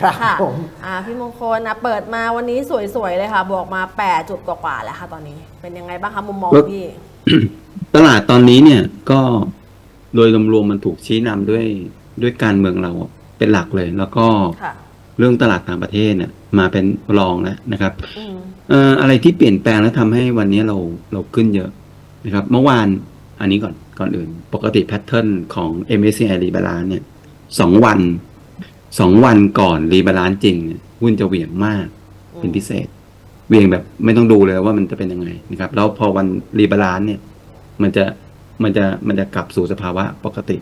ครับค่ะผม อ่าพี่มงคลนะเปิดมาวันนี้สวยๆเลยค่ะ บวกมา 8 จุดกว่าๆแล้วค่ะตอนนี้ เป็นยังไงบ้างคะมุมมองก็พี่ ตลาดตอนนี้เนี่ยก็โดยรวมๆมันถูกชี้นำด้วยด้วยการเมืองเราเป็นหลักเลย แล้วก็ค่ะ เรื่องตลาดต่างประเทศเนี่ยมาเป็นรองแล้วนะครับอืมเอ่ออะไรที่เปลี่ยนแปลงแล้วทำให้วันนี้เราเราขึ้นเยอะนะครับเมื่อวานอันนี้ก่อนก่อนอื่น ปกติแพทเทิร์นของ MSCI รีบาลานเนี่ยสองวัน สองวันก่อนรีบาลานจริงเนี่ยหุ้นจะเหวี่ยงมากเป็นพิเศษเวียงแบบไม่ต้องดูเลยว่ามันจะเป็นยังไงนะครับ แล้วพอวันรีบาลานซ์เนี่ย มันจะมันจะมันจะกลับสู่สภาวะปกติ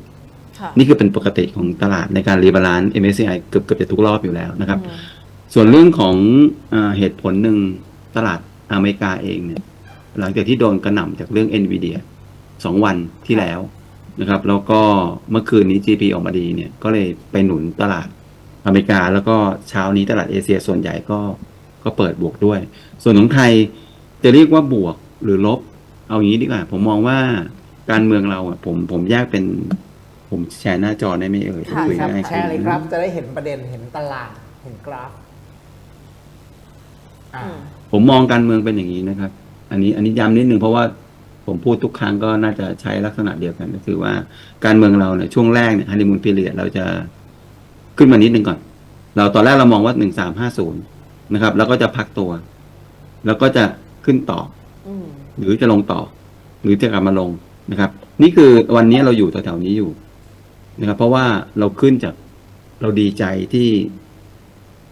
ค่ะนี่คือเป็นปกติของตลาดในการรีบาลานซ์ MSCI เกือบเกือบจะทุกรอบอยู่แล้วนะครับอืมส่วนเรื่องของอาเหตุผลหนึ่งตลาดอเมริกาเองเนี่ย หลังจากที่โดนกระหน่ำจากเรื่อง NVIDIA สองวันที่แล้วนะครับ แล้วก็เมื่อคืนนี้ GP ออกมาดีเนี่ย ก็เลยไปหนุนตลาด อเมริกาแล้วก็เช้านี้ตลาดเอเชียส่วนใหญ่ก็ก็เปิดบวกด้วย ส่วนของไทยจะเรียกว่าบวกหรือลบ เอาอย่างนี้ดีกว่า ผมมองว่าการเมืองเราอะผมผมแยกเป็น ผมแชร์หน้าจอได้ไหมเอ่ยค่ะคุยครับง่ายแชขึ้นร์เลยครับ จะได้เห็นประเด็นเห็นตลาดเห็นกราฟอ่า อืม ผมมองการเมืองเป็นอย่างนี้นะครับ อันนี้อันนี้ย้ำนิดนึงเพราะว่าผมพูดทุกครั้งก็น่าจะใช้ลักษณะเดียวกัน ก็คือว่าการเมืองเราเนี่ยช่วงแรกเนี่ยฮันนีมูนพีเรียดเราจะ ขึ้นมานิดนึงก่อน เราตอนแรกเรามองว่าหนึ่งสามห้าศูนย์นะครับ แล้วก็จะพักตัว แล้วก็จะขึ้นต่ออืมหรือจะลงต่อ หรือจะกลับมาลงนะครับ นี่คือวันนี้เราอยู่แถวๆนี้อยู่นะครับ เพราะว่าเราขึ้นจากเราดีใจที่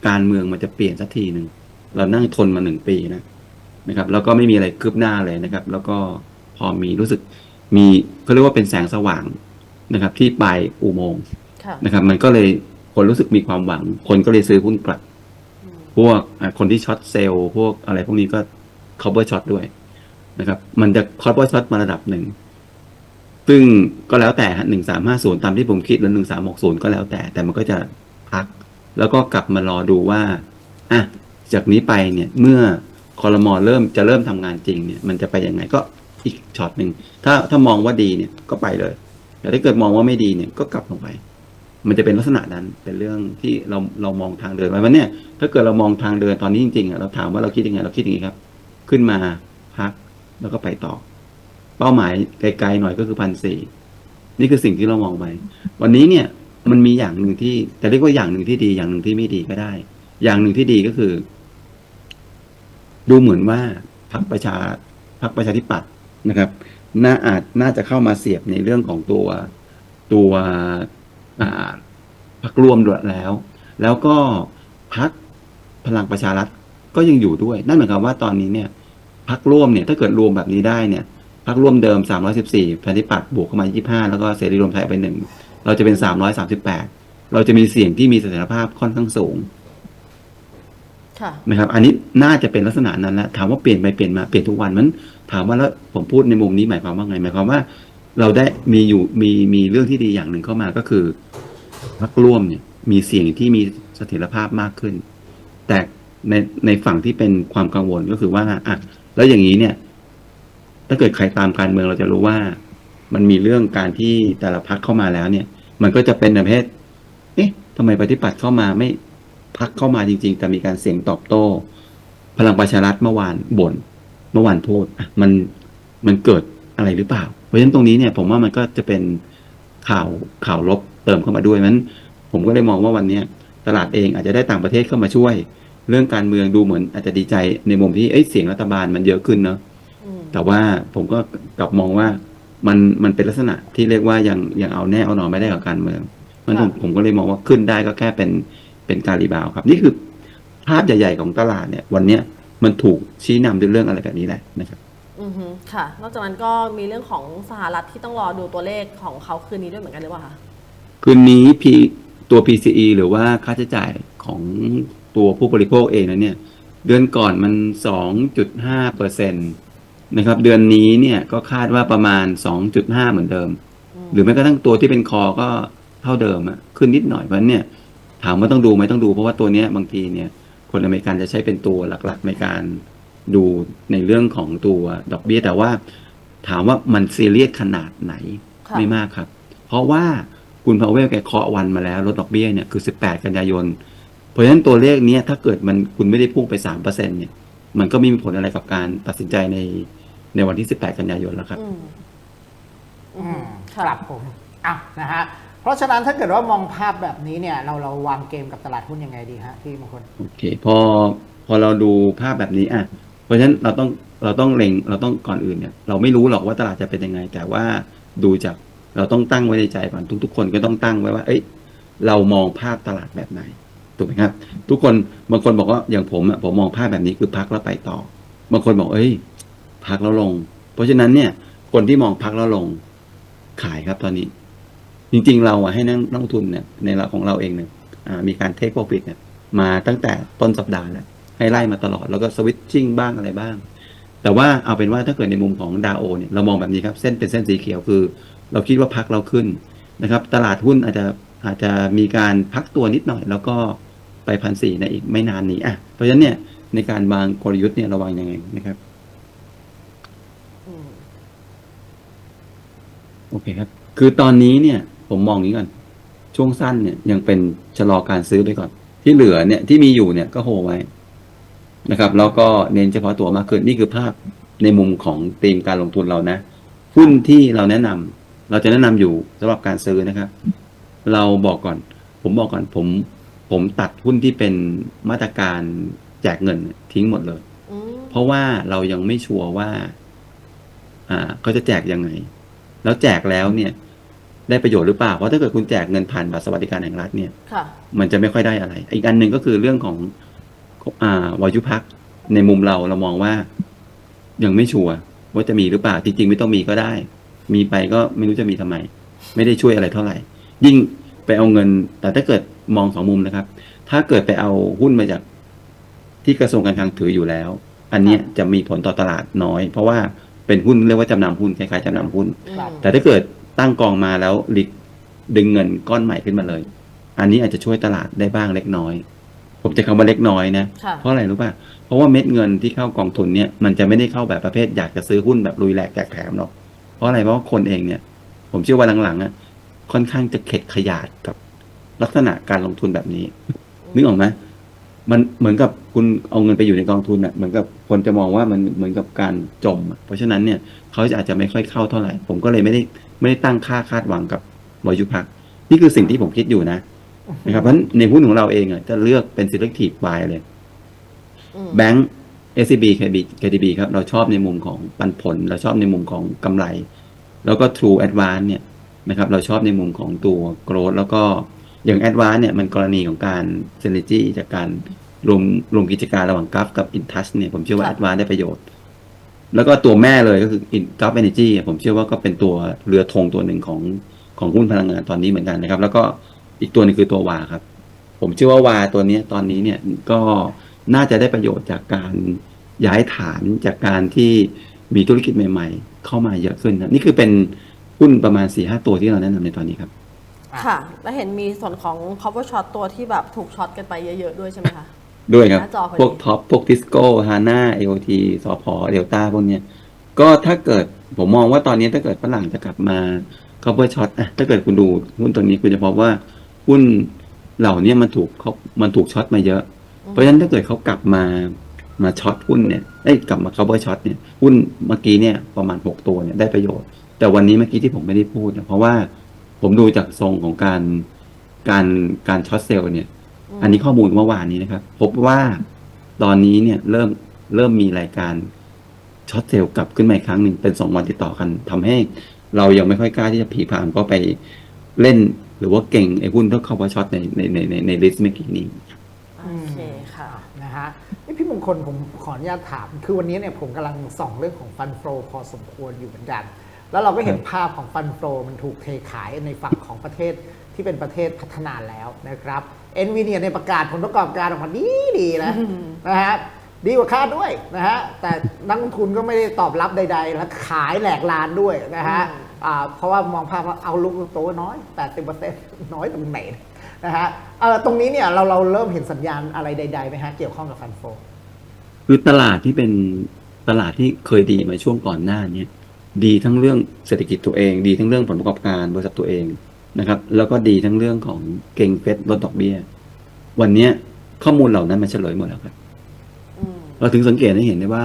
การเมืองมันจะเปลี่ยนสักทีหนึ่งเรานั่งทนมาหนึ่งปีนะนะครับ แล้วก็ไม่มีอะไรคืบหน้าเลยนะครับ แล้วก็พอมีรู้สึกมีเขาเรียกว่าเป็นแสงสว่างนะครับ ที่ปลายอุโมงค์ค่ะ นะครับ มันก็เลย คนรู้สึกมีความหวัง คนก็เลยซื้อหุ้นกลับ พวกคนที่ช็อตเซลล์พวกอะไรพวกนี้ก็ cover shot ด้วยนะครับ มันจะ cover shot มาระดับหนึ่ง ซึ่งก็แล้วแต่หนึ่งสามห้าศูนย์ตามที่ผมคิดหรือหนึ่งสามหกศูนย์ก็แล้วแต่ แต่มันก็จะพัก แล้วก็กลับมารอดูว่าอะจากนี้ไปเนี่ยเมื่อคอรมอเริ่มจะเริ่มทำงานจริงเนี่ย มันจะไปยังไงก็อีกช็อตหนึ่งถ้าถ้ามองว่าดีเนี่ยก็ไปเลย แต่ถ้าเกิดมองว่าไม่ดีเนี่ยก็กลับลงไป มันจะเป็นลักษณะนั้นเป็นเรื่องที่เราเรามองทางเดินไว้วันเนี้ยถ้าเกิดเรามองทางเดินตอนนี้จริงๆเราถามว่าเราคิดยังไงเราคิดอย่างนี้ครับ ขึ้นมาพักแล้วก็ไปต่อ เป้าหมายไกลๆหน่อยก็คือพันสี่นี่คือสิ่งที่เรามองไปวันนี้เนี่ยมันมีอย่างหนึ่งที่จะเรียกว่าอย่างหนึ่งที่ดีอย่างหนึ่งที่ไม่ดีก็ได้ อย่างหนึ่งที่ดีก็คือ ดูเหมือนว่าพรรคประชาพรรคประชาธิปัตย์นะครับ น่าอาจน่าจะเข้ามาเสียบในเรื่องของตัวตัว พรรคร่วมด้วยแล้ว แล้วก็พรรคพลังประชารัฐก็ยังอยู่ด้วย นั่นหมายความว่าตอนนี้เนี่ยพรรคร่วมเนี่ยถ้าเกิดรวมแบบนี้ได้เนี่ยพรรคร่วมเดิม 314ประชาธิปัตย์บวกเข้ามา 25 แล้วก็เสรีรวมไทยไปหนึ่งเราจะเป็น 338 เราจะมีเสียงที่มีเสถียรภาพค่อนข้างสูงค่ะนะครับ อันนี้น่าจะเป็นลักษณะนั้นแหละถามว่าเปลี่ยนไปเปลี่ยนมาเปลี่ยนทุกวันมัน ถามว่าแล้วผมพูดในมุมนี้หมายความว่าไงหมายความว่า เราได้มีอยู่มีมีเรื่องที่ดีอย่างหนึ่งเข้ามาก็คือ พรรคร่วมเนี่ยมีเสียงที่มีเสถียรภาพมากขึ้น แต่ในในฝั่งที่เป็นความกังวลก็คือว่าอะแล้วอย่างนี้เนี่ย ถ้าเกิดใครตามการเมืองเราจะรู้ว่า มันมีเรื่องการที่แต่ละพรรคเข้ามาแล้วเนี่ย มันก็จะเป็นประเภทเอ๊ะทำไมปฏิปัติเข้ามาไม่พักเข้ามาจริง ๆ แต่มีการเสียงตอบโต้ พลังประชารัฐเมื่อวานบ่นเมื่อวานพูดอะมันมันเกิดอะไรหรือเปล่า เพราะฉะนั้นตรงนี้เนี่ย ผมว่ามันก็จะเป็นข่าวข่าวลบ เติมเข้ามาด้วยนั้น ผมก็เลยมองว่าวันเนี้ยตลาดเองอาจจะได้ต่างประเทศเข้ามาช่วย เรื่องการเมืองดูเหมือนอาจจะดีใจในมุมที่เอ้ยเสียงรัฐบาลมันเยอะขึ้นเนาะอืมแต่ว่าผมก็กลับมองว่ามันมันเป็นลักษณะที่เรียกว่ายังยังเอาแน่เอานอนไม่ได้กับการเมืองมันผมผมก็เลยมองว่าขึ้นได้ก็แค่เป็นเป็นการรีบาวด์ครับ นี่คือภาพใหญ่ๆของตลาดเนี่ย วันเนี้ยมันถูกชี้นำด้วยเรื่องอะไรแบบนี้แหละนะครับอือฮึค่ะ นอกจากนั้นก็มีเรื่องของสหรัฐที่ต้องรอดูตัวเลขของเขาคืนนี้ด้วยเหมือนกันหรือเปล่าคะ คืนนี้ P ตัว PCE หรือว่าค่าใช้จ่ายของตัวผู้บริโภคเองนะเนี่ย เดือนก่อนมัน 2.5เปอร์เซ็นตนะครับ เดือนนี้เนี่ยก็คาดว่าประมาณ 2.5 เหมือนเดิมอืมหรือแม้กระทั่งตัวที่เป็นคอก็เท่าเดิมอะขึ้นนิดหน่อยเพราะฉะนั้นเนี่ย ถามว่าต้องดูไหมต้องดูเพราะว่าตัวเนี้ยบางทีเนี่ย คนอเมริกันจะใช้เป็นตัวหลักๆ ในการดูในเรื่องของตัวดอกเบี้ยแต่ว่า ถามว่ามันซีเรียสขนาดไหนค่ะไม่มากครับ เพราะว่า คุณพาวเวลแกเคาะวันมาแล้วลดดอกเบี้ยเนี่ยคือ 18 กันยายน เพราะฉะนั้นตัวเลขเนี้ยถ้าเกิดมันคุณไม่ได้พุ่งไปสามเปอร์เซ็นเนี่ยมันก็ไม่มีผลอะไรกับการตัดสินใจในในวันที่สิบแปดกันยายนแล้วครับอืมอืมค่ะครับผมอะนะฮะเพราะฉะนั้นถ้าเกิดว่ามองภาพแบบนี้เนี่ย เราเราวางเกมกับตลาดหุ้นยังไงดีฮะพี่มงคลโอเค พอพอเราดูภาพแบบนี้อะเพราะฉะนั้นเราต้องเราต้องเล็งเราต้องก่อนอื่นเนี่ย เราไม่รู้หรอกว่าตลาดจะเป็นยังไง แต่ว่าดูจาก เราต้องตั้งไว้ในใจก่อนทุก ๆ คนก็ต้องตั้งไว้ว่า เอ้ย เรามองภาพตลาดแบบไหนถูกไหมครับ ทุกคนบางคนบอกว่าอย่างผมอะผมมองภาพแบบนี้คือพักแล้วไปต่อ บางคนบอก เอ้ย พักแล้วลง เพราะฉะนั้นเนี่ย คนที่มองพักแล้วลงขายครับตอนนี้ จริง ๆ เราอะให้นักนักลงทุนเนี่ยในเราของเราเองเนี่ยมีการเทคโปรฟิตเนี่ยมาตั้งแต่ต้นสัปดาห์แล้วให้ไล่มาตลอดแล้วก็สวิตชิ่งบ้างอะไรบ้าง แต่ว่าเอาเป็นว่าถ้าเกิดในมุมของดาโอเนี่ยเรามองแบบนี้ครับเส้นเป็นเส้นสีเขียวคือ เราคิดว่าพักเราขึ้นนะครับตลาดหุ้นอาจจะอาจจะมีการพักตัวนิดหน่อย แล้วก็ไปพันสี่ในอีกไม่นานนี้อะเพราะฉะนั้นเนี่ยในการวางกลยุทธ์เนี่ยระวังยังไงนะครับโอเคครับ คือตอนนี้เนี่ยผมมองอย่างนี้ก่อน ช่วงสั้นเนี่ยยังเป็นชะลอการซื้อไปก่อน ที่เหลือเนี่ยที่มีอยู่เนี่ยก็โฮไว้ นะครับแล้วก็เน้นเฉพาะตัวมากขึ้นนี่คือภาพในมุมของธีมการลงทุนเรานะหุ้นที่เราแนะนำเราจะแนะนำอยู่สำหรับการซื้อนะครับ เราบอกก่อน ผมบอกก่อนผมผมตัดหุ้นที่เป็นมาตรการแจกเงินเนี่ยทิ้งหมดเลยอืมเพราะว่าเรายังไม่ชัวร์ว่า อ่าเขาจะแจกยังไง แล้วแจกแล้วเนี่ย ได้ประโยชน์หรือเปล่า เพราะถ้าเกิดคุณแจกเงินผ่านบัตรสวัสดิการแห่งรัฐเนี่ยค่ะมันจะไม่ค่อยได้อะไร อีกอันหนึ่งก็คือเรื่องของอ่า วายุพักในมุมเราเรามองว่า ยังไม่ชัวร์ว่าจะมีหรือเปล่าจริงๆไม่ต้องมีก็ได้ มีไปก็ไม่รู้จะมีทำไม ไม่ได้ช่วยอะไรเท่าไหร่ ยิ่งไปเอาเงิน แต่ถ้าเกิดมองสองมุมนะครับ ถ้าเกิดไปเอาหุ้นมาจากที่กระทรวงการคลังถืออยู่แล้ว อันเนี้ยจะมีผลต่อตลาดน้อย เพราะว่าเป็นหุ้นเรียกว่าจำนำหุ้นคล้ายๆจำนำหุ้นครับแต่ถ้าเกิดตั้งกองมาแล้วลิกดึงเงินก้อนใหม่ขึ้นมาเลย อันนี้อาจจะช่วยตลาดได้บ้างเล็กน้อย ผมจะคำว่าเล็กน้อยนะ ค่ะ เพราะอะไรรู้ป่ะ เพราะว่าเม็ดเงินที่เข้ากองทุนเนี่ยมันจะไม่ได้เข้าแบบประเภทอยากจะซื้อหุ้นแบบลุยแหลกแจกแถมหรอก เพราะอะไรเพราะว่าคนเองเนี่ย ผมเชื่อว่าหลังๆอะค่อนข้างจะเข็ดขยาดกับลักษณะการลงทุนแบบนี้ นึกออกไหมมันเหมือนกับคุณเอาเงินไปอยู่ในกองทุนอะเหมือนกับคนจะมองว่ามันเหมือนกับการจมอะเพราะฉะนั้นเนี่ยเขาจะอาจจะไม่ค่อยเข้าเท่าไหร่ ผมก็เลยไม่ได้ไม่ได้ตั้งค่าคาดหวังกับวายุพักนี่คือสิ่งที่ผมคิดอยู่นะ นะครับเพราะฉะนั้นในหุ้นของเราเองอะจะเลือกเป็น selective buy เลยอืมแบงก์ SCB KB KTB ครับ เราชอบในมุมของปันผล เราชอบในมุมของกำไร แล้วก็ True Advance เนี่ยนะครับ เราชอบในมุมของตัว growth แล้วก็อย่าง Advance เนี่ยมันกรณีของการ synergy จากการรวมรวมกิจการระหว่าง g u f กับ InTouch เนี่ยผมเชื่อว่าค่ะ Advance ได้ประโยชน์ แล้วก็ตัวแม่เลยก็คือ g u f Energy อะผมเชื่อว่าก็เป็นตัวเรือธงตัวหนึ่งของของหุ้นพลังงานตอนนี้เหมือนกันนะครับ แล้วก็ อีกตัวหนึงคือตัววาครับ ผมเชื่อว่าวาตัวเนี้ยตอนนี้เนี่ยก็น่าจะได้ประโยชน์จากการย้ายฐานจากการที่มีธุรกิจใหม่ ๆ เข้ามาเยอะขึ้นนะนี่คือเป็นหุ้นประมาณ4ี่ห้าตัวที่เราแนะนำในตอนนี้ครับ ค่ะ แล้วเห็นมีส่วนของ cover shot ตัวที่แบบถูกช็อตกันไปเยอะๆด้วยใช่ไหมคะ ด้วยครับหน้าจอพอดีพวกท็อปพวกทิสโก้ฮาน่าเอโอทีสพเดลต้าพวกเนี้ยก็ถ้าเกิดผมมองว่าตอนนี้ถ้าเกิดฝรั่งจะกลับมา cover shot อะถ้าเกิดคุณดูหุ้นตัวนี้คุณจะพบว่า หุ้นเหล่านี้มันถูกเขามันถูกช็อตมาเยอะ เพราะฉะนั้นถ้าเกิดเขากลับมามาช็อตหุ้นเนี่ยเอ้ยกลับมา cover shot เนี่ยหุ้นเมื่อกี้เนี่ยประมาณหกตัวเนี่ยได้ประโยชน์ แต่วันนี้เมื่อกี้ที่ผมไม่ได้พูดเนี่ยเพราะว่าผมดูจากทรงของการการการช็อตเซลล์เนี่ย อันนี้ข้อมูลเมื่อวานนี้นะครับ พบว่าตอนนี้เนี่ยเริ่มเริ่มมีรายการช็อตเซลล์กลับขึ้นมาอีกครั้งหนึ่งเป็นสองวันติดต่อกันทำให้เรายังไม่ค่อยกล้าที่จะผีผามก็ไปเล่น หรือว่าเก่งไอ้หุ้นที่เข้ามาช็อตในในในในในลิสต์เมื่อกี้นี้ โอเคค่ะ นะฮะนี่พี่มงคลผมขออนุญาตถาม คือวันนี้เนี่ยผมกำลังส่องเรื่องของฟันโฟพอสมควรอยู่เหมือนกัน แล้วเราก็เห็นภาพของฟันโฟมันถูกเทขายในฝั่งของประเทศที่เป็นประเทศพัฒนาแล้วนะครับเอ็นวีเนียในยประกาศผลประกอบการออกมาดีดีๆนะนะฮะดีกว่าคาดด้วยนะฮะแต่นักลงทุนก็ไม่ได้ตอบรับใด ๆ แล้วขายแหลกลานด้วยนะฮะอืมอ่า เพราะว่ามองภาพว่าเอาลุกโตน้อย 80%น้อยตรงไหนนะฮะเออตรงนี้เนี่ยเราเราเริ่มเห็นสัญญาณอะไรใดๆไหมฮะเกี่ยวข้องกับฟันโฟคือตลาดที่เป็นตลาดที่เคยดีมาช่วงก่อนหน้าเนี้ดีทั้งเรื่องเศรษฐกิจตัวเอง ดีทั้งเรื่องผลประกอบการบริษัทตัวเองนะครับ แล้วก็ดีทั้งเรื่องของเก่งเฟดลดดอกเบี้ย วันเนี้ยข้อมูลเหล่านั้นมันเฉลยหมดแล้วครับอืมเราถึงสังเกตให้เห็นได้ว่า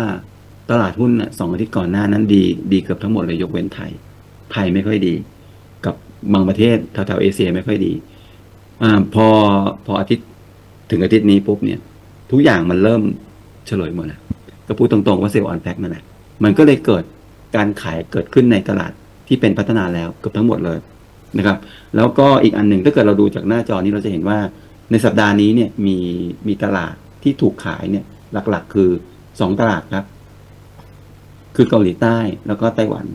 ตลาดหุ้นน่ะสองอาทิตย์ก่อนหน้านั้นดีดีเกือบทั้งหมดเลยยกเว้นไทย ไทยไม่ค่อยดี กับบางประเทศแถวๆเอเชียไม่ค่อยดีอพอพออาทิตย์ถึงอาทิตย์นี้ปุ๊บเนี่ย ทุกอย่างมันเริ่มเฉลยหมดแล้วก็พูดตรงๆว่าเซลล์ออนแพ็กนั่นแหละมันก็เลยเกิดการขายเกิดขึ้นในตลาดที่เป็นพัฒนาแล้วเกือบทั้งหมดเลยนะครับ แล้วก็อีกอันหนึ่งถ้าเกิดเราดูจากหน้าจอนี้เราจะเห็นว่าในสัปดาห์นี้เนี่ยมีมีตลาดที่ถูกขายเนี่ยหลักๆ คือสองตลาดครับ คือเกาหลีใต้แล้วก็ไต้หวัน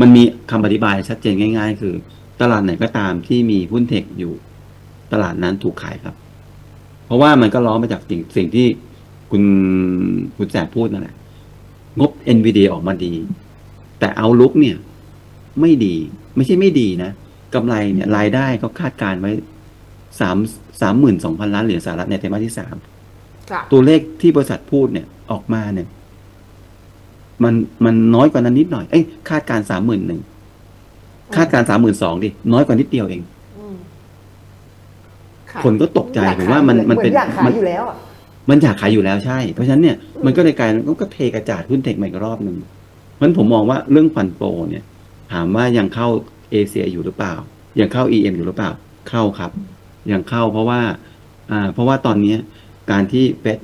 มันมีคำอธิบายชัดเจนง่าย ๆ คือ ตลาดไหนก็ตามที่มีหุ้นเทคอยู่ ตลาดนั้นถูกขายครับ เพราะว่ามันก็ล้อมาจากสิ่งสิ่งที่คุณคุณแสบพูดนั่นแหละงบ NVIDIA ออกมาดี แต่เอาลุกเนี่ย ไม่ดี ไม่ใช่ไม่ดีนะกำไรเนี่ยรายได้เขาคาดการณ์ไว้สามสามหมื่นสองพันล้านเหรียญสหรัฐในไตรมาสที่สามครับตัวเลขที่บริษัทพูดเนี่ยออกมาเนี่ย มันมันน้อยกว่านั้นนิดหน่อยเอ้ยคาดการสามหมื่นหนึ่งคาดการสามหมื่นสองดิน้อยกว่านิดเดียวเองอืมขายคนก็ตกใจอยผมว่ามันมันเป็นหออยากขายมันอยู่แล้วอะมันอยากขายอยู่แล้วใช่ เพราะฉะนั้นเนี่ยมันก็เลยกลายมันก็เทกระจาดหุ้นเทคใหม่อีกรอบหนึ่งเพราะฉะนั้นผมมองว่าเรื่องฟันโปรเนี่ย ถามว่ายังเข้าเอเชียอยู่หรือเปล่า ยังเข้า EM อยู่หรือเปล่า เข้าครับ ยังเข้าเพราะว่า อ่า เพราะว่าตอนเนี้ยการที่เฟด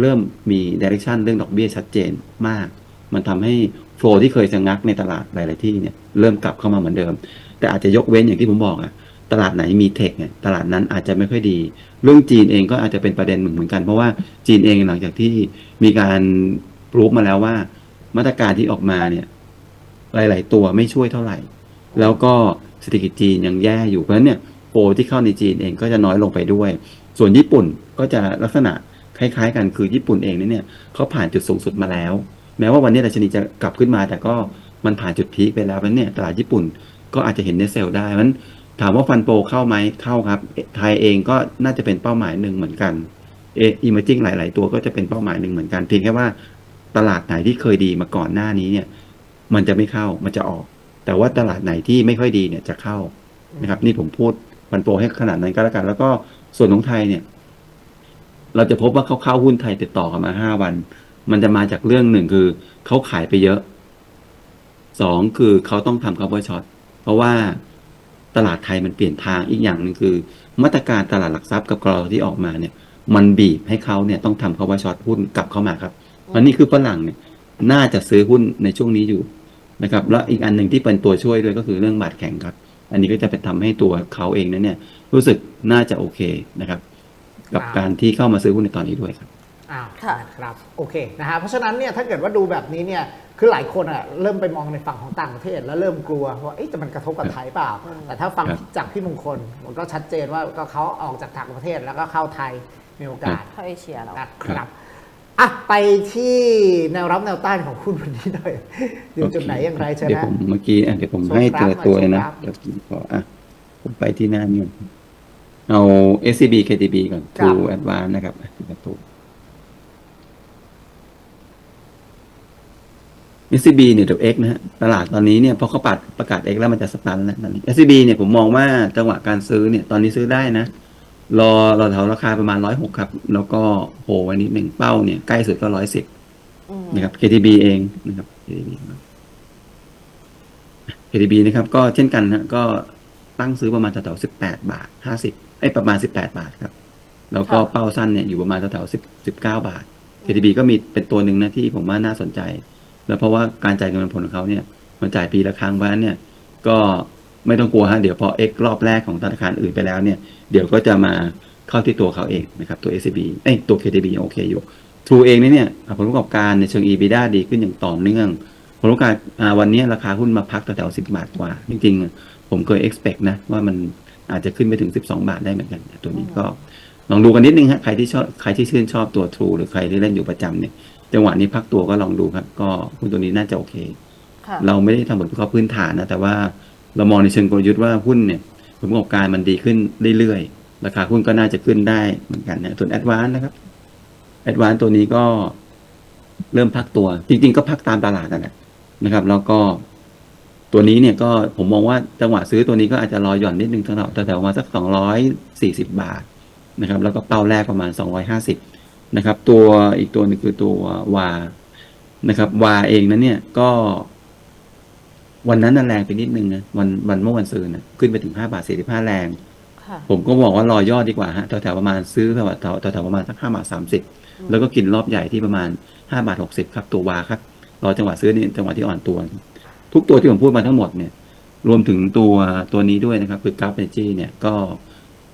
เริ่มมีดิเรกชันเรื่องดอกเบี้ยชัดเจนมาก มันทำให้โฟลที่เคยชะงักในตลาดหลาย ๆ ที่เนี่ยเริ่มกลับเข้ามาเหมือนเดิม แต่อาจจะยกเว้นอย่างที่ผมบอกอะตลาดไหนมีเทคเนี่ยตลาดนั้นอาจจะไม่ค่อยดี เรื่องจีนเองก็อาจจะเป็นประเด็นเหมือนกัน เพราะว่าจีนเองหลังจากที่มีการปรูฟมาแล้วว่า มาตรการที่ออกมาเนี่ย หลาย ๆ ตัวไม่ช่วยเท่าไหร่ แล้วก็เศรษฐกิจจีนยังแย่อยู่เพราะฉะนั้นเนี่ยโฟที่เข้าในจีนเองก็จะน้อยลงไปด้วย ส่วนญี่ปุ่นก็จะลักษณะคล้าย ๆ กันคือญี่ปุ่นเองเนี่ยเขาผ่านจุดสูงสุดมาแล้ว แม้ว่าวันนี้ดัชนีจะกลับขึ้นมา แต่ก็มันผ่านจุดพีคไปแล้วเพราะเนี่ยตลาดญี่ปุ่นก็อาจจะเห็นในเซลล์ได้เพราะฉะนั้นถามว่าฟันโปรเข้าไหมเข้าครับ ไทยเองก็น่าจะเป็นเป้าหมายหนึ่งเหมือนกันเออิมเมจิงหลาย ๆ ตัวก็จะเป็นเป้าหมายหนึ่งเหมือนกันเพียงแค่ว่าตลาดไหนที่เคยดีมาก่อนหน้านี้เนี่ย มันจะไม่เข้ามันจะออก แต่ว่าตลาดไหนที่ไม่ค่อยดีเนี่ยจะเข้านะครับ นี่ผมพูดฟันโปรให้ขนาดนั้นก็แล้วกัน แล้วก็ส่วนของไทยเนี่ย เราจะพบว่าเขาเข้าหุ้นไทยติดต่อกันมาห้าวัน มันจะมาจากเรื่องหนึ่งคือเขาขายไปเยอะสองคือเขาต้องทำ cover short เพราะว่าตลาดไทยมันเปลี่ยนทางอีกอย่างหนึ่งคือ มาตรการตลาดหลักทรัพย์กับกรอที่ออกมาเนี่ย มันบีบให้เขาเนี่ยต้องทำ cover short หุ้นกลับเข้ามาครับอันนี้คือฝรั่งเนี่ยน่าจะซื้อหุ้นในช่วงนี้อยู่นะครับ แล้วอีกอันหนึ่งที่เป็นตัวช่วยด้วยก็คือเรื่องบาทแข็งครับ อันนี้ก็จะเป็นทำให้ตัวเขาเองนั้นเนี่ย รู้สึกน่าจะโอเคนะครับ กับการที่เข้ามาซื้อหุ้นในตอนนี้ด้วยครับ อ้าวค่ะครับโอเคนะฮะเพราะฉะนั้นเนี่ยถ้าเกิดว่าดูแบบนี้เนี่ยคือหลายคนอะเริ่มไปมองในฝั่งของต่างประเทศ แล้วเริ่มกลัวว่าเอ๊ะจะมันกระทบกับไทยเปล่า แต่ถ้าฟังครับจากพี่มงคลมันก็ชัดเจนว่าก็เขาออกจากต่างประเทศแล้วก็เข้าไทยมีโอกาส เข้าเอเชียแล้ว นะครับ อะ ไปที่แนวรับแนวต้านของคุณวันนี้หน่อย อยู่จุดไหนอย่างไรใช่ไหเดี๋ยมวผมเมื่อกี้อะเดี๋ยวผมโชว์ให้กราแต่ฟละตัวเลยนะหน่อยโชว์กราฟเดี๋ยวผมขออะผมไปที่หน้านี้ก่อนเอา SCB KTB ก่อน ครับ True Advance นะครับอะทีละตั SCB เนี่ยเดี๋ยว X นะฮะตลาดตอนนี้เนี่ยพอเขาปัดประกาศ X แล้วมันจะสตันแล้วตอนนี้ SCB เนี่ยผมมองว่าจังหวะการซื้อเนี่ยตอนนี้ซื้อได้นะ รอรอแถวราคาประมาณร้อยหกครับ แล้วก็โหไว้นิดหนึ่งเป้าเนี่ยใกล้สุดก็ร้อยสิบอืมนะครับ KTB เองนะครับ KTB ครับ KTB นะครับ ก็เช่นกันนะก็ตั้งซื้อประมาณแถวๆสิบแปดบาทห้าสิบไอ้ยประมาณสิบแปดบาทครับ แล้วก็เป้าสั้นเนี่ยอยู่ประมาณแถวๆสิบสิบเก้าบาท KTB ก็มีเป็นตัวหนึ่งนะที่ผมว่าน่าสนใจ แล้วเพราะว่าการจ่ายเงินผลของเขาเนี่ยมันจ่ายปีละครั้งเพราะฉะนั้นเนี่ยก็ไม่ต้องกลัวฮะเดี๋ยวพอ X รอบแรกของธนาคารอื่นไปแล้วเนี่ยเดี๋ยวก็จะมาเข้าที่ตัวเขาเองนะครับตัว SCB เอ้ยตัว KTB ยังโอเคอยู่ True เองเนี่ยผลประกอบการในเชิง EBITDA ดีขึ้นอย่างต่อเนื่องผลประกอบการวันนี้ราคาหุ้นมาพักแถวๆ10บาทกว่า จริงๆ ผมเคย expect นะ ว่ามันอาจจะขึ้นไปถึง 12 บาทได้เหมือนกัน ตัวนี้ก็ลองดูกันนิดนึงฮะใครที่ชอบใครที่ชื่นชอบตัว True หรือใครที่เล่นอยู่ประจำเนี่ย จังหวะนี้พักตัวก็ลองดูครับ ก็หุ้นตัวนี้น่าจะโอเคค่ะเราไม่ได้ทำผลประกอบพื้นฐานนะแต่ว่าเรามองในเชิงกลยุทธ์ว่าหุ้นเนี่ยผลประกอบการมันดีขึ้นเรื่อยๆราคาหุ้นก็น่าจะขึ้นได้เหมือนกันนะส่วนแอดวานนะครับแอดวานตัวนี้ก็เริ่มพักตัว จริง ๆ ก็พักตามตลาดนั่นแหละนะครับ แล้วก็ตัวนี้เนี่ยก็ผมมองว่าจังหวะซื้อตัวนี้ก็อาจจะรอหย่อนนิดนึงแถวๆแถวๆมาสักสองร้อยสี่สิบาทนะครับ แล้วก็เป้าแรกประมาณ250 นะครับ ตัวอีกตัวหนึงคือตัววานะครับวาเองนั้นเนี่ยก็ วันนั้นน่ะแรงไปนิดนึงนะวันวันเมื่อวันซืนนะขึ้นไปถึง5บาท45แรงค่ะผมก็บอกว่ารอยอดดีกว่าฮะแถวๆประมาณซื้อแถวๆแถวๆประมาณสัก5บาท30แล้วก็กินรอบใหญ่ที่ประมาณ5บาท60ครับ ตัววาครับรอจังหวะซื้อนี่จังหวะที่อ่อนตัว ทุกตัวที่ผมพูดมาทั้งหมดเนี่ย รวมถึงตัวตัวนี้ด้วยนะครับ คือกราฟเอจีเนี่ยก็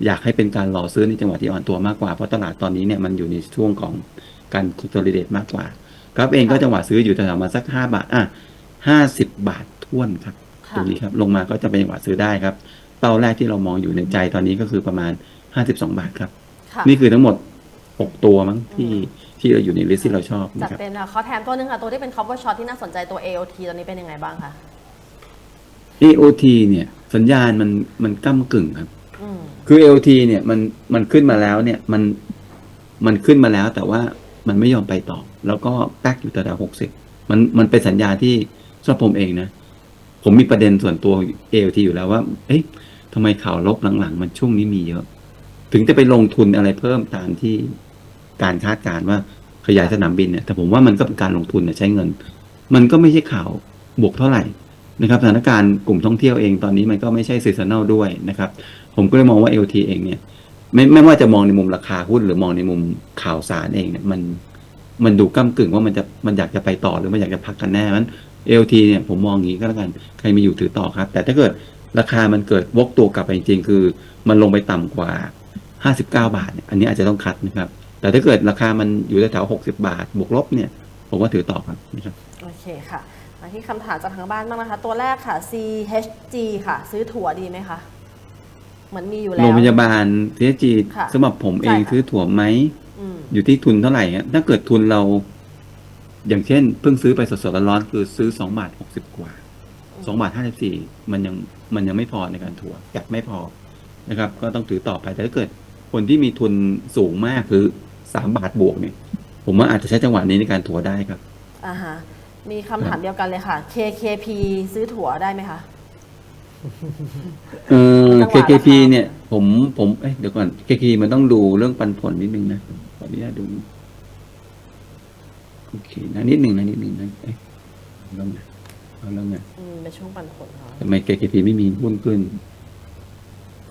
อยากให้เป็นการรอซื้อในจังหวะที่อ่อนตัวมากกว่า เพราะตลาดตอนนี้เนี่ยมันอยู่ในช่วงของการค o n s o l i d a t e มากกว่ากราฟเองก็จังหวะซื้ออยู่แถวๆมาสักห้าบาทอะห้าสิบบาทท้วนครับค่ะตรงนี้ครับลงมาก็จะเป็นจังหวะซื้อได้ครับ เป้าแรกที่เรามองอยู่ในใจตอนนี้ก็คือประมาณห้าสิบสองบาทครับค่ะนี่คือทั้งหมดหกตัวมั้งที่ที่เราอยู่ในลิสต์ที่เราชอบจัดนะครับเต็มค่ะขอแถมตัวหนึงค่ะ ตัวที่เป็น cover shot ที่น่าสนใจตัว AOT ตอนนี้เป็นยังไงบ้างคะ AOT เนี่ย สัญญาณมันมันก้ากึ่งครับอืม คือ LT เนี่ยมันมันขึ้นมาแล้วเนี่ยมันมันขึ้นมาแล้วแต่ว่ามันไม่ยอมไปต่อ แล้วก็แป๊กอยู่แถวหกสิบมันมันเป็นสัญญาที่สำหรับผมเองนะ ผมมีประเด็นส่วนตัว LT อยู่แล้วว่า เอ๊ะทำไมข่าวลบหลังๆ มันช่วงนี้มีเยอะ ถึงจะไปลงทุนอะไรเพิ่มตามที่การคาดการณ์ว่าขยายสนามบินเนี่ยแต่ผมว่ามันก็เป็นการลงทุนนะใช้เงิน มันก็ไม่ใช่ข่าวบวกเท่าไหร่นะครับสถานการณ์กลุ่มท่องเที่ยวเองตอนนี้มันก็ไม่ใช่ซีซันแนลด้วยนะครับ ผมก็เลยมองว่า LT เองเนี่ยไม่ไม่ว่าจะมองในมุมราคาหุ้นหรือมองในมุมข่าวสารเองเนี่ยมันมันดูก้ากึ่งว่ามันจะมันอยากจะไปต่อหรือมันอยากจะพักกันแน่มัน LT เนี่ยผมมองอย่างนี้ก็แล้วกันใครมีอยู่ถือต่อครับ แต่ถ้าเกิดราคามันเกิดวกตัวกลับไปจริงๆ คือ มันลงไปต่ำกว่า 59 บาทเนี่ยอันนี้อาจจะต้องคัดนะครับ แต่ถ้าเกิดราคามันอยู่แถวๆ60 บาท บวกลบเนี่ยผมว่าถือต่อครับนะครับโอเคค่ะมาที่คำถามจากทางบ้านบ้างนะคะ ตัวแรกค่ะ CHG ค่ะ ซื้อถั่วดีไหมคะ มือนมีอยู่แล้ว โรงพยาบาล TSG ค่ะสำหรับผมเองใช่ค่ะซื้อถั่วไหมอืมอยู่ที่ทุนเท่าไหร่ฮะถ้าเกิดทุนเรา อย่างเช่น เพิ่งซื้อไปสดๆร้อนๆคือซื้อสองบาทหกสิบกว่าสองบาทห้าสิบสี่มันยังมันยังไม่พอในการถัวแกะไม่พอนะครับ ก็ต้องถือต่อไปแต่ถ้าเกิดคนที่มีทุนสูงมากคือสามบาทบวกเนี่ย ผมว่าอาจจะใช้จังหวะนี้ในการถัวได้ครับอ่าฮะมีคำถามเดียวกันเลยค่ะ KKP ซื้อถั่วได้ไหมคะ เออ จังหวะ KKP ราคาเนี่ย ผมผมเอ้ยเดี๋ยวก่อน KKP มันต้องดูเรื่องปันผลนิดนึงนะขออนุญาตดู โอเคนะนิดหนึ่งนะนิดหนึ่งนะเอ้ยเอาแล้วไงเอาแล้วไงอืมเป็นช่วงปันผลค่ะทำไม KKP ไม่มีหุ้นขึ้น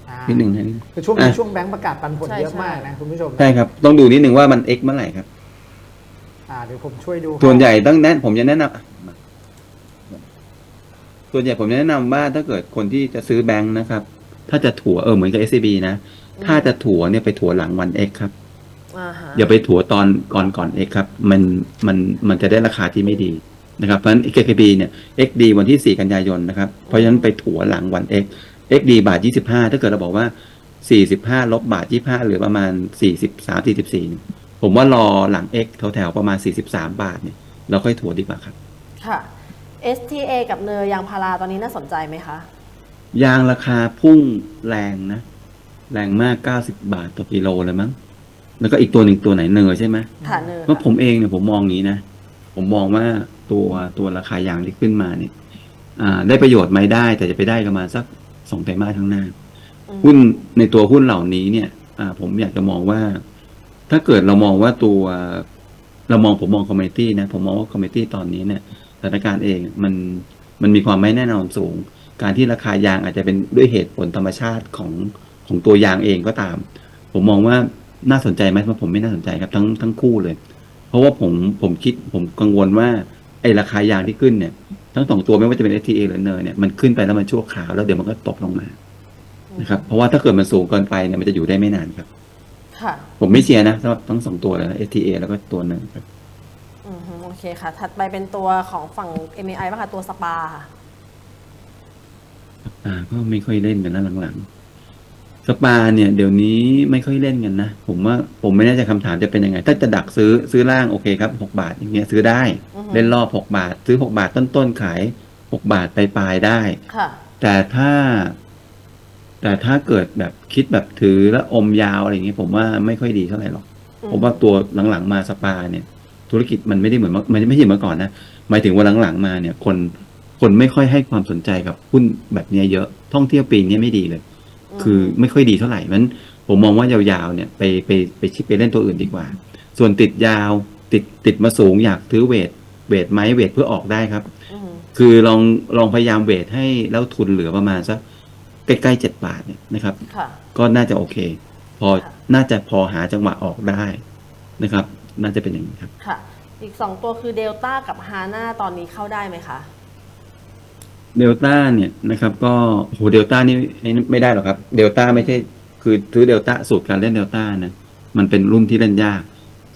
อ่านิดหนึ่งนะ คือช่วงนี้อะ ช่วงแบงก์ประกาศปันผลใช่เยอะใช่ มากนะคุณผู้ชมใช่ครับ ต้องดูนิดหนึ่งว่ามัน X เมื่อไหร่ครับ อ่าเดี๋ยวผมช่วยดูส่วนใหญ่ต้องแนะผมจะแนะนำอะมา ส่วนใหญ่ผมจะแนะนำว่าถ้าเกิดคนที่จะซื้อแบงค์นะครับ ถ้าจะถัวเออเหมือนกับ SCB นะ ถ้าจะถัวเนี่ยไปถัวหลังวัน X ครับอ่าฮะอย่าไปถัวตอนก่อนก่อน X ครับมันมันมันจะได้ราคาที่ไม่ดีนะครับเพราะฉะนั้น KKB เนี่ย XD วันที่ 4 กันยายนนะครับเพราะฉะนั้นไปถัวหลังวัน X XD บาท 25 ถ้าเกิดเราบอกว่า 45 ลบบาท 25เหลือประมาณ 43 44เนี่ยผมว่ารอหลัง X แถวๆประมาณ 43 บาทเนี่ยเราค่อยถัวดีกว่าครับ ค่ะ STA กับเนยยางพาราตอนนี้น่าสนใจไหมคะ ยางราคาพุ่งแรงนะ แรงมาก 90 บาทต่อกิโลเลยมั้ง แล้วก็อีกตัวหนึ่งตัวไหนเนอใช่ไหมค่ะเนยว่าผมเองเนี่ยผมมองอย่างนี้นะ ผมมองว่าตัวตัวราคายางที่ขึ้นมาเนี่ยอ่าได้ประโยชน์ไหมได้ แต่จะไปได้ประมาณสักสองไตรมาสข้างหน้าอืมหุ้นในตัวหุ้นเหล่านี้เนี่ยอ่าผมอยากจะมองว่า ถ้าเกิดเรามองว่าตัวเรามองผมมองคอมเมดี้นะ ผมมองว่าคอมเมดี้ตอนนี้เนี่ยส ถานการณ์เองมันมันมีความไม่แน่นอนสูง การที่ราคายางอาจจะเป็นด้วยเหตุผลธรรมชาติของของตัวยางเองก็ตาม ผมมองว่าน่าสนใจไหมเพราะผมไม่น่าสนใจครับทั้งทั้งคู่เลย เพราะว่าผมผมคิดผมกังวลว่าไอ้ราคายางที่ขึ้นเนี่ย ทั้งสองตัวไม่ว่าจะเป็น STA หรือเนยเนี่ยมันขึ้นไปแล้วมันชั่วคราวแล้วเดี๋ยวมันก็ตกลงมานะครับเพราะว่าถ้าเกิดมันสูงเกินไปเนี่ยมันจะอยู่ได้ไม่นานครับค่ะผมไม่เชียร์นะสำหรับทั้งสองตัวเลยนะ STA แล้วก็ตัวหนึ่งครับอืมฮึโอ เคค่ะ ถัดไปเป็นตัวของฝั่ง MAI ป่ะคะตัวสปาค่ะ อ่าก็ไม่ค่อยเล่นกันนะหลังๆ สปาเนี่ย เดี๋ยวนี้ไม่ค่อยเล่นกันนะ ผมว่าผมไม่แน่ใจคำถามจะเป็นยังไง ถ้าจะดักซื้อซื้อล่างโอเคครับหกบาทอย่างเงี้ยซื้อได้ อือฮึ เล่นรอบหกบาท ซื้อหกบาทต้นๆขายหกบาทปลายๆได้ ค่ะ แต่ถ้า แต่ถ้าเกิดแบบคิดแบบถือแล้วอมยาวอะไรอย่างเงี้ยผมว่าไม่ค่อยดีเท่าไหร่หรอก อืม ผมว่าตัวหลังๆมาสปาเนี่ย ธุรกิจมันไม่ได้เหมือนเมื่อมันไม่ใช่เหมือนเมื่อก่อนนะหมายถึงว่าหลังๆมาเนี่ย คนคนไม่ค่อยให้ความสนใจกับหุ้นแบบเนี้ยเยอะท่องเที่ยวปีนี้ไม่ดีเลย คือไม่ค่อยดีเท่าไหร่มันผมมองว่ายาวๆเนี่ยไปไปไปชิปไปเล่นตัวอื่นดีกว่า ส่วนติดยาวติดติดมาสูงอยากถือเวทเวทไหมเวทเพื่อออกได้ครับอืมคือลองลองพยายามเวทให้แล้วทุนเหลือประมาณสักใกล้ๆเจ็ดบาทเนี่ยนะครับค่ะก็น่าจะโอเค พอค่ะน่าจะพอหาจังหวะออกได้นะครับ น่าจะเป็นอย่างนี้ครับ ค่ะ อีกสองตัวคือเดลต้ากับฮาน่าตอนนี้เข้าได้ไหมคะ เดลต้าเนี่ยนะครับ ก็โหเดลต้านี่ไม่ไม่ได้หรอกครับ เดลต้าไม่ใช่คือซื้อเดลต้าสูตรการเล่นเดลต้านะมันเป็นรุ่นที่เล่นยาก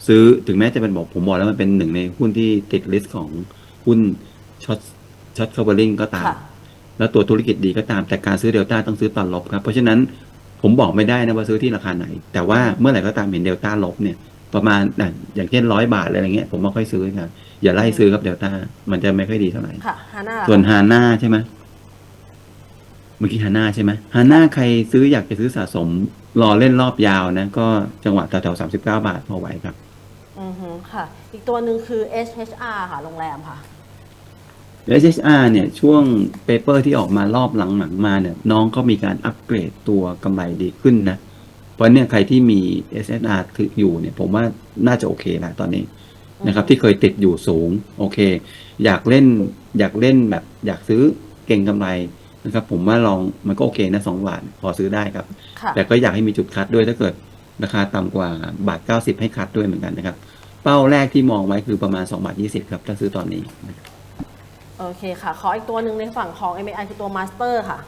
ซื้อถึงแม้จะเป็นบอกผมบอกแล้วมันเป็นหนึ่งในหุ้นที่ติดลิสต์ของหุ้นช็อตช็อตคัฟเวอริงก็ตามค่ะแล้วตัวธุรกิจดีก็ตามแต่การซื้อเดลต้าต้องซื้อตอนลบครับ เพราะฉะนั้นผมบอกไม่ได้นะว่าซื้อที่ราคาไหน แต่ว่าเมื่อไหร่ก็ตามเห็นเดลต้าลบเนี่ย ประมาณอะอย่างเช่นร้อยบาทอะไรอย่างเงี้ยผมไม่ค่อยซื้อครับ อย่าไล่ซื้อครับเดลต้ามันจะไม่ค่อยดีเท่าไหร่ค่ะฮาน่าส่วนฮาน่าใช่ไหมเมื่อกี้ฮาน่าใช่ไหมฮาน่าใครซื้ออยากจะซื้อสะสม รอเล่นรอบยาวนะ ก็จังหวะแถวๆสามสิบเก้าบาทพอไหวครับ อือฮึค่ะ อีกตัวหนึ่งคือ SHR ค่ะโรงแรมค่ะ SHR เนี่ยช่วงเปเปอร์ที่ออกมารอบหลังๆมาเนี่ยน้องก็มีการอัปเกรดตัวกำไรดีขึ้นนะเพ ราะเนี่ยใครที่มี SHR ถืออยู่เนี่ยผมว่าน่าจะโอเคแล้วตอนนี้นะครับ ที่เคยติดอยู่สูงโอเค อยากเล่นอยากเล่นแบบ อยากซื้อเก่งกำไรนะครับ ผมว่าลองมันก็โอเคนะสองบาทพอซื้อได้ครับค่ะแต่ก็อยากให้มีจุดคัดด้วยถ้าเกิดราคาต่ำกว่าบาท 90 ให้คัดด้วยเหมือนกันนะครับ เป้าแรกที่มองไว้คือประมาณ2บาท20 ครับถ้าซื้อตอนนี้นะครับโอเคค่ะ ขออีกตัวหนึ่งในฝั่งของ MAI คือตัว Master ค่ะ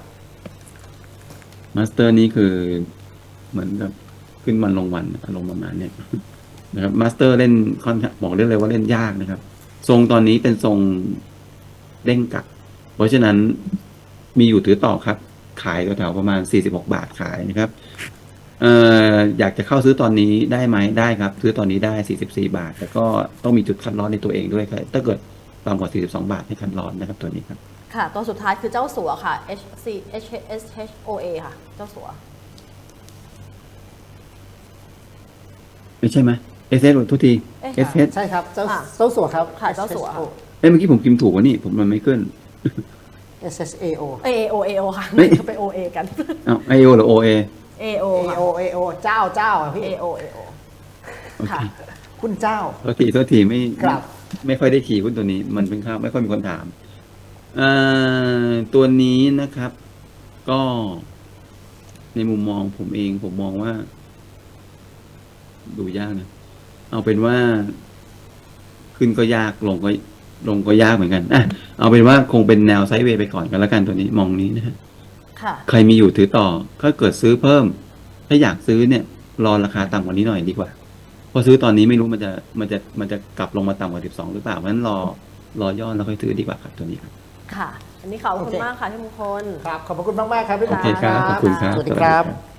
มาสเตอร์นี่คือ เหมือนกับขึ้นวันลงวันอารมณ์ประมาณเนี้ยนะครับมาสเตอร์เล่นค่อนข้างบอกได้เลยว่าเล่นยากนะครับ ทรงตอนนี้เป็นทรงเด้งกลับ เพราะฉะนั้นมีอยู่ถือต่อครับ ขายแถวๆประมาณ 46 บาทขายนะครับเอ่ออยากจะเข้าซื้อตอนนี้ได้ไหมได้ครับ ซื้อตอนนี้ได้ 44 บาท แต่ก็ต้องมีจุดคัดลอสในตัวเองด้วยครับถ้าเกิดต่ำกว่า 42 บาทให้คัดลอสนะครับตัวนี้ครับ ค่ะ ตัวสุดท้ายคือเจ้าสัวค่ะ HC H S H O A ค่ะ เจ้าสัว ไม่ใช่ไหมเอสเอสทุกทีเอ๊ะเอสเอสใช่ครับเจ้าอะ เจ้าสัวครับ ค่ะเจ้าสัว SSO เอ้ยเมื่อกี้ผมพิมพ์ถูกวะนี่ผมมันไม่ขึ้น SSAO A O A O ค่ะเฮ้ย ไป O A กัน เอ้าไอโอหรือโอเอ A O ค่ะ AO AO เจ้าเจ้าอะพี่ A O A O โอเคค่ะ คุณเจ้า โทษทีโทษทีไม่ครับไม่ค่อยได้ขี่หุ้นตัวนี้ มันเป็นข้าวไม่ค่อยมีคนถามเอ่อตัวนี้นะครับ ก็ในมุมมองผมเองผมมองว่า ดูยากนะ เอาเป็นว่า ขึ้นก็ยากลงก็ลงก็ยากเหมือนกันอะเอาเป็นว่าคงเป็นแนวไซด์เวย์ไปก่อนกันแล้วกันตัวนี้มองนี้นะฮะค่ะใครมีอยู่ถือต่อถ้าเกิดซื้อเพิ่ม ถ้าอยากซื้อเนี่ย รอราคาต่ำกว่านี้หน่อยดีกว่าเพราะซื้อตอนนี้ไม่รู้มันจะมันจะมันจะกลับลงมาต่ำกว่า 12 หรือเปล่าเพราะฉะนั้นรอรอย่อแล้วค่อยซื้อดีกว่าครับตัวนี้ครับค่ะ อันนี้ขอบคุณโอเคมากค่ะพี่มงคล ครับ ขอบพระคุณมากๆครับพี่โอเคครับขอบคุณครับ สวัสดีครับสวัสดีครับ